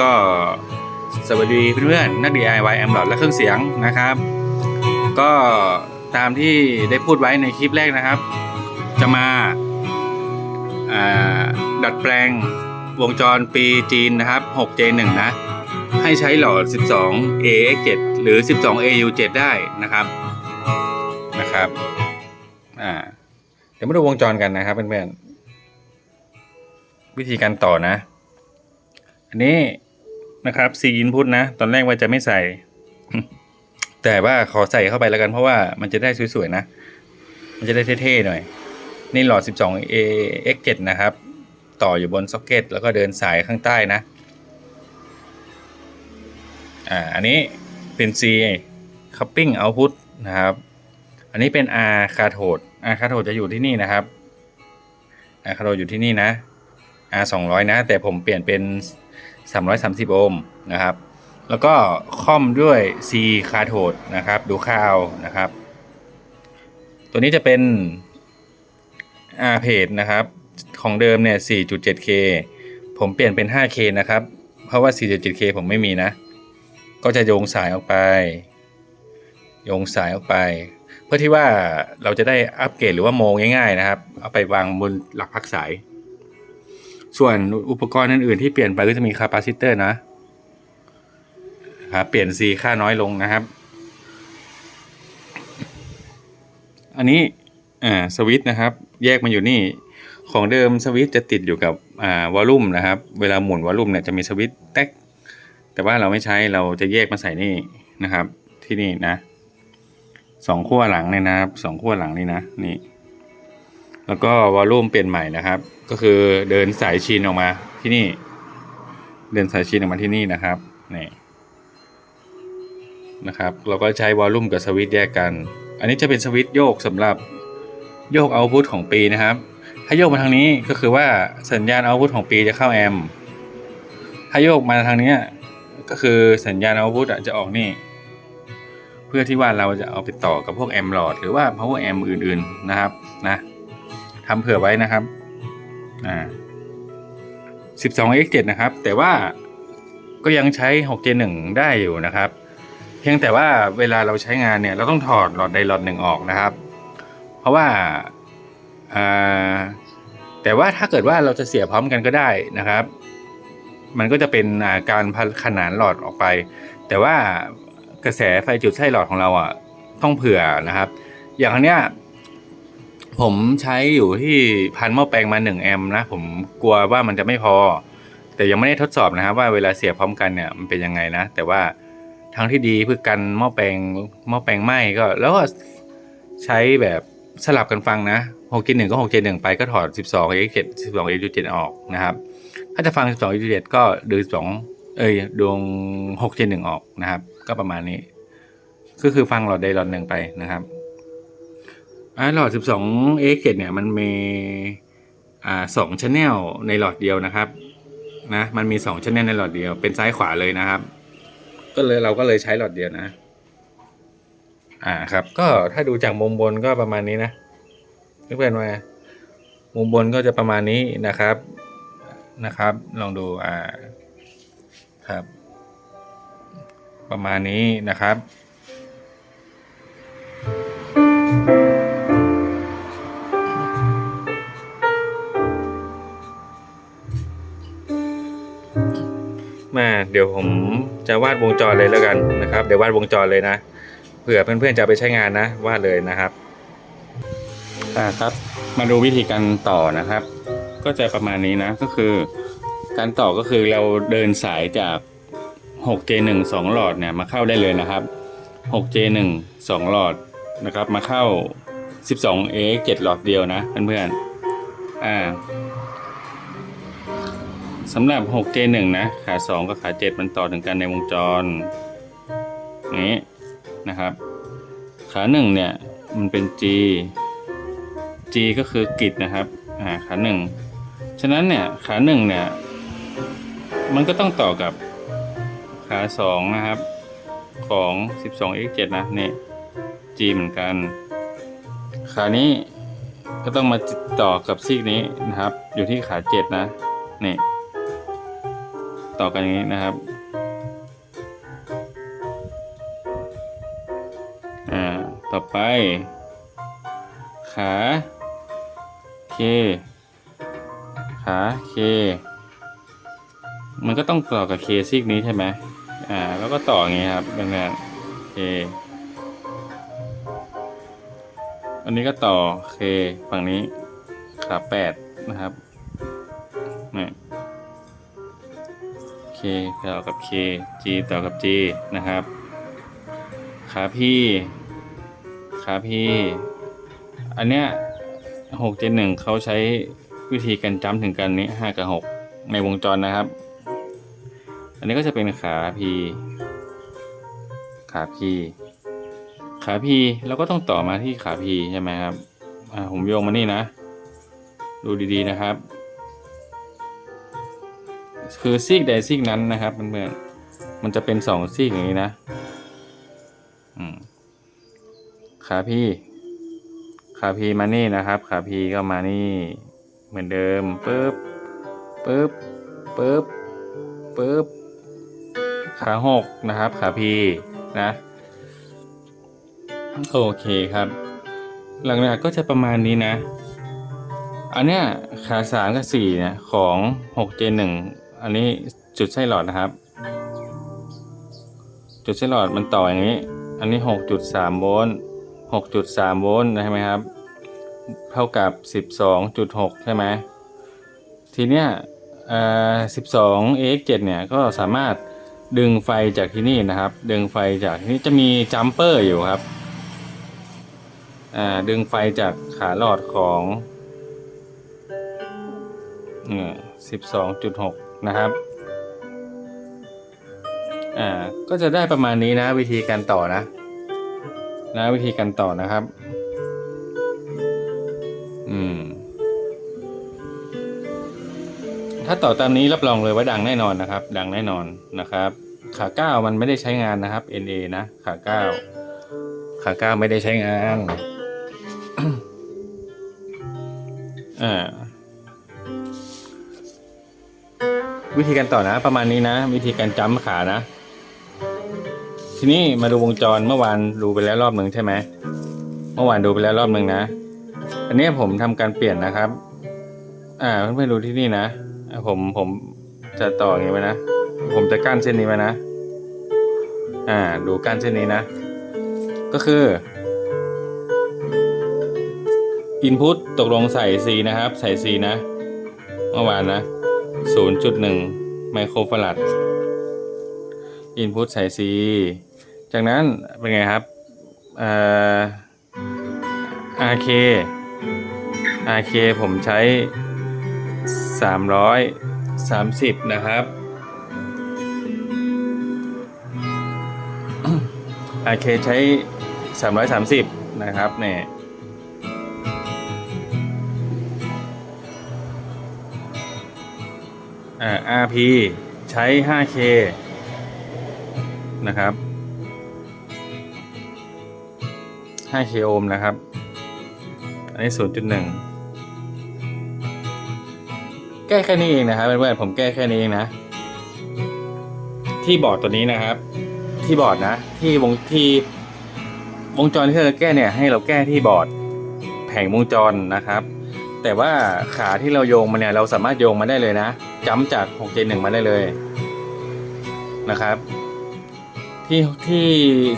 ก็สวัสดีเพื่อนๆนัก DIY แอมหลอดและเครื่องเสียงนะครับ ก็ตามที่ได้พูดไว้ในคลิปแรกนะครับ จะมาอ่าดัดแปลงวงจรปีจีนนะครับ 6J1 นะ ให้ใช้หลอด 12 AX7 หรือ 12 AU7 ได้นะครับนะครับอ่าเดี๋ยวมาดูวงจรกันนะครับเพื่อนๆวิธีการต่อนะ อันนี้นะครับ C input นะ ตอนแรกว่าจะไม่ใส่ แต่ว่าขอใส่เข้าไปแล้วกัน เพราะว่ามันจะได้สวยๆนะ มันจะได้เท่ๆหน่อย นี่หลอด 12 AX7 นะครับ ต่ออยู่บนซ็อกเก็ตแล้วก็เดินสายข้างใต้นะ อ่า อันนี้เป็น C coupling output นะครับ อันนี้เป็น R cathode R cathode จะอยู่ที่นี่นะครับ R cathode อยู่ที่นี่นะ R 200 นะ แต่ผมเปลี่ยนเป็น 330 โอห์มนะครับ แล้วก็ค่อมด้วย C cathode นะครับ ดูข้าวนะครับ ตัวนี้จะเป็น R page นะครับ ของเดิมเนี่ย 4.7K ผมเปลี่ยนเป็น 5K นะครับ เพราะว่า 4.7K ผมไม่มีนะ ก็จะโยงสายออกไป โยงสายออกไป เพื่อที่ว่าเราจะได้อัปเกรดหรือว่าโมง่ายๆนะครับ เอาไปวางบนหลักพักสาย ส่วนอุปกรณ์อื่นๆที่เปลี่ยนไปก็จะมีคาปาซิเตอร์นะครับเปลี่ยน C ค่าน้อยลงนะครับ อันนี้อ่าสวิตช์นะครับ แยกมันอยู่นี่ของเดิมสวิตช์จะติดอยู่กับอ่าวอลลุ่มนะครับ เวลาหมุนวอลลุ่มเนี่ยจะมีสวิตช์แท็กแต่ว่าเราไม่ใช้เราจะแยกมาใส่นี่นะครับ ที่นี่นะสองขั้วหลังเนี่ยนะครับสองขั้วหลังนี่นะนี่ แล้วก็วอลลุ่มเปลี่ยนใหม่นะครับ ก็คือเดินสายชีนออกมาที่นี่ เดินสายชีนออกมาที่นี่นะครับนี่นะครับ เราก็ใช้วอลลุ่มกับสวิตช์แยกกัน อันนี้จะเป็นสวิตช์โยกสำหรับโยกเอาพุตของปีนะครับ ถ้าโยกมาทางนี้ก็คือว่าสัญญาณเอาพุตของปีจะเข้าแอม ถ้าโยกมาทางนี้ก็คือสัญญาณเอาพุตจะออกนี่ เพื่อที่ว่าเราจะเอาไปต่อกับพวกแอมหลอดหรือว่า power amp อื่น ๆนะครับนะ ทำเผื่อไว้นะครับ อ่า 12 x 7 นะครับ แต่ว่าก็ยังใช้ 6J1 ได้อยู่นะครับ เพียงแต่ว่าเวลาเราใช้งานเนี่ย เราต้องถอดหลอดใดหลอดหนึ่งออกนะครับ เพราะว่า อ่า แต่ว่าถ้าเกิดว่าเราจะเสียพร้อมกันก็ได้นะครับ มันก็จะเป็นาการขนานหลอดออกไป แต่ว่ากระแสไฟจุดไส้หลอดของเราอะต้องเผื่อนะครับ อย่างอันเนี้ย ผมใช้อยู่ที่พันหม้อแปลงมา1แอมป์นะ ผมกลัวว่ามันจะไม่พอ แต่ยังไม่ได้ทดสอบนะครับว่าเวลาเสียบพร้อมกันเนี่ยมันเป็นยังไงนะ แต่ว่าทางที่ดีเพื่อกันหม้อแปลงหม้อแปลงไหม้ก็ แล้วก็ใช้แบบสลับกันฟังนะ6 g 1ก็6 g 1ไปก็ถอด12 x 7 12 x 7ออกนะครับ ถ้าจะฟัง12 x 7ก็ดู12เอ้ยดวง6 g 1ออกนะครับ ก็ประมาณนี้ ก็คือฟังหลอดใดหลอดหนึ่งไปนะครับ อ่าหลอด 12 x 7เนี่ยมันมีอ่าสองชแนลในหลอดเดียวนะครับนะมันมีสองชแนลในหลอดเดียว เป็นซ้ายขวาเลยนะครับ ก็เลยเราก็เลยใช้หลอดเดียวนะ อ่าครับ ก็ถ้าดูจากมุมบนก็ประมาณนี้นะเพื่อนๆว่ามุมบนก็จะประมาณนี้นะครับนะครับ ลองดูอ่าครับ ประมาณนี้นะครับ ดี๋ยวผมจะวาดวงจรเลยแล้วกันนะครับ เดี๋ยววาดวงจรเลยนะ เผื่อเพื่อนๆจะไปใช้งานนะ วาดเลยนะครับอ่าครับ มาดูวิธีการต่อนะครับ ก็จะประมาณนี้นะ ก็คือ การต่อก็คือเราเดินสายจาก 6J1 2 หลอดเนี่ยมาเข้าได้เลยนะครับ 6J1 2 หลอดนะครับ มาเข้า 12A 7 หลอดเดียวนะเพื่อนๆอ่า สำหรับ 6J1 นะ ขา 2 กับขา 7 มันต่อถึงกันในวงจรนี้นะครับ ขา 1 เนี่ย มันเป็น G G ก็คือกริดนะครับอ่าขา 1 ฉะนั้นเนี่ย ขา 1 เนี่ย มันก็ต้องต่อกับขา 2 นะครับ ของ 12x7 นะนี่ G เหมือนกัน ขานี้ก็ต้องมาต่อกับซีกนี้นะครับ อยู่ที่ขา 7 นะนี่ ต่อกันอย่างนี้นะครับอ่าต่อไป ขาเคขาเคมันก็ต้องต่อกับเคซีกนี้ใช่ไหมอ่าแล้วก็ต่ออย่างงี้ครับดังนั้นเคอันนี้ก็ต่อเคฝั่งนี้ขาแปดนะครับนี่ เต่อกับเค G ต่อกับ G นะครับ ขาพี่ขาพี่ อันเนี้ยหกเจนหนึ่งเขาใช้วิธีการจ้ำถึงกันนี้ห้ากับหกในวงจรนะครับ อันนี้ก็จะเป็นขาพีขาพีขาพีแล้วก็ต้องต่อมาที่ขาพีใช่ไหมครับผมโยงมานี่นะ ดูดีๆนะครับ คือซีกใดซีกนั้นนะครับเพื่อนมันจะเป็นสองซีกอย่างนี้นะอืมขาพี่ ขาพีมานี่นะครับ ขาพีก็มานี่ เหมือนเดิมปึ๊บปึ๊บปึ๊บปึ๊บขาหกนะครับ ขาพีนะโอเคครับ หลักๆก็จะประมาณนี้นะ อันเนี้ยขาสามกับสี่เนี่ยของหกเจนหนึ่ง อันนี้จุดไส้หลอดนะครับ จุดไส้หลอดมันต่ออย่างนี้ อันนี้หกจุดสามโวลต์หกจุดสามโวลต์ใช่ไหมครับ เท่ากับสิบสองจุดหกใช่ไหม ทีเนี้ยเอ่อสิบสอง AX 7เนี่ย ก็สามารถดึงไฟจากที่นี่นะครับ ดึงไฟจากที่นี่จะมีจัมเปอร์อยู่ครับอ่าดึงไฟจากขาหลอดของสิบสองจุดหก นะครับอ่าก็จะได้ประมาณนี้นะวิธีการต่อนะนะวิธีการต่อนะครับ อืม ถ้าต่อตามนี้รับรองเลยว่าดังแน่นอนนะครับ ดังแน่นอนนะครับ ขาเก้ามันไม่ได้ใช้งานนะครับ NA นะ ขาเก้าขาเก้าไม่ได้ใช้งาน อ่า วิธีการต่อนะ ประมาณนี้นะ วิธีการจ้ำขานะ ทีนี้มาดูวงจรเมื่อวานดูไปแล้วรอบหนึ่งใช่ไหมเมื่อวานดูไปแล้วรอบหนึ่งนะ อันนี้ผมทำการเปลี่ยนนะครับ อ่าเพื่อนๆดูที่นี่นะผมผมจะต่ออย่างนี้ไว้นะผมจะกั้นเส้นนี้ไว้นะอ่า ดูกั้นเส้นนี้นะ ก็คือ input ตกลงใส่ C นะครับ ใส่ C นะ เมื่อวานนะ 0.1 ไมโครฟาราด input ใส่ C จากนั้นเป็นไงครับเอ่อ RK RK ผมใช้ 330 นะครับ RK ใช้ 330 นะครับเนี่ย อ่า RP ใช้ 5K นะครับ 5K โอห์มนะครับ อันนี้ 0.1 แก้แค่นี้เองนะครับเพื่อนๆผมแก้แค่นี้เองนะ ที่บอร์ดตัวนี้นะครับ ที่บอร์ดนะ ที่วงที่วงจรที่เราแก้เนี่ยให้เราแก้ที่บอร์ดแผงวงจรนะครับ แต่ว่าขาที่เราโยงมาเนี่ยเราสามารถโยงมาได้เลยนะ จ้ำจาก 6J1 มาได้เลยนะครับ ที่ที่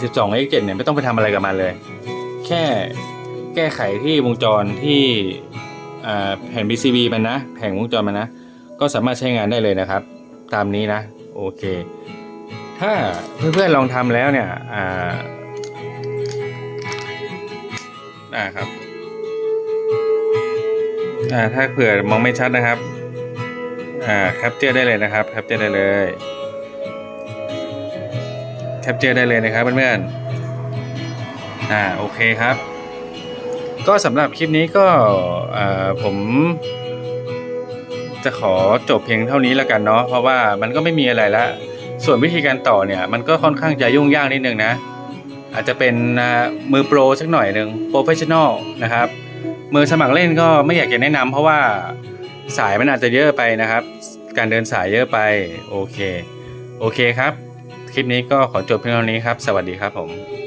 12x7 เนี่ยไม่ต้องไปทำอะไรกับมันเลย แค่แก้ไขที่วงจรที่แผ่น PCB มันนะ แผงวงจรมันนะ ก็สามารถใช้งานได้เลยนะครับ ตามนี้นะ โอเค ถ้าเพื่อนๆลองทำแล้วเนี่ยอ่าอ่าครับอ่าถ้าเผื่อมองไม่ชัดนะครับ อ่าแคปเจอร์ได้เลยนะครับแคปเจอร์ได้เลยแคปเจอร์ได้เลยนะครับเพื่อนๆอ่าโอเคครับ ก็สำหรับคลิปนี้ก็อ่าผมจะขอจบเพียงเท่านี้แล้วกันเนาะเพราะว่ามันก็ไม่มีอะไรละส่วนวิธีการต่อเนี่ยมันก็ค่อนข้างจะยุ่งยากนิดนึงนะ อาจจะเป็นมือโปรสักหน่อยหนึ่งโปรเฟชชั่นอลนะครับมือสมัครเล่นก็ไม่อยากจะแนะนำเพราะว่า สายมันอาจจะเยอะไปนะครับ การเดินสายเยอะไปโอเค โอเคครับ คลิปนี้ก็ขอจบเพียงเท่านี้ครับ สวัสดีครับผม